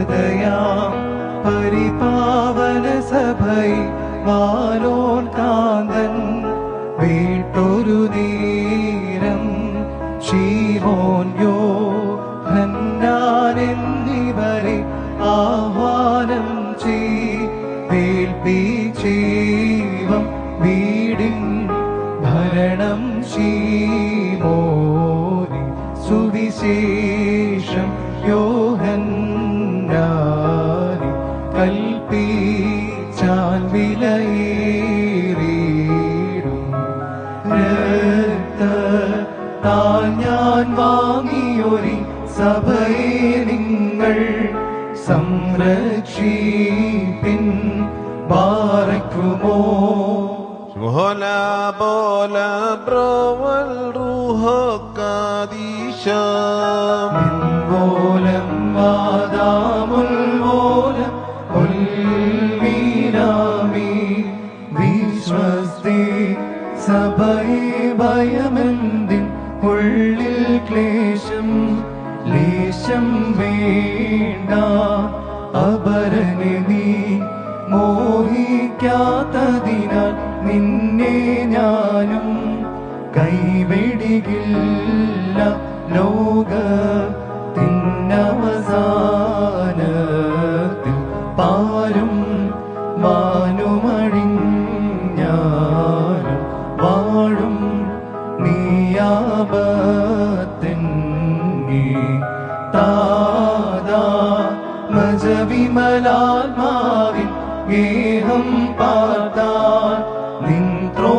പരിശുദ്ധതയാം പരിപാവന സഭൈ വാലോൻ കാന്തൻ വീട്ടൊരു നേരം ശീമോൻ യോ എന്നിവരെ ആഹ്വാനം ചെയ്ൽപ്പിച്ചീവം വീടിൻ ഭരണം ശീമോനി സുവിശേഷം യോഹന്നാനി കൽപ്പിച്ചാൽ വിലയേറിയിടും രക്ത താൻ ഞാൻ വാങ്ങിയൊരി സഭയെ നിങ്ങൾ സംരക്ഷിപ്പിൻ ബാറക്കുമോ وهلا بولا برو والروح قاديشا മൂലം വാദാമുൽ മൂലം ഉൽമീനാമി വിശ്വസ്തി സഭയെ ഭയമെന്തിൻ? ഉള്ളിൽ ക്ലേശം ലേശം വേണ്ട. അപരനെ നീ മോഹിക്കാത്തതിനാൽ നിന്നെ ഞാനും കൈവെടികില്ല. ലോക മാനുമഴിഞ്ഞാലും വാഴും നീയാപത്തിന്റെ താതാ മജവിമലാത്മാവിൻ ഗേഹം പാർത്താൻ നിൻ ത്രോ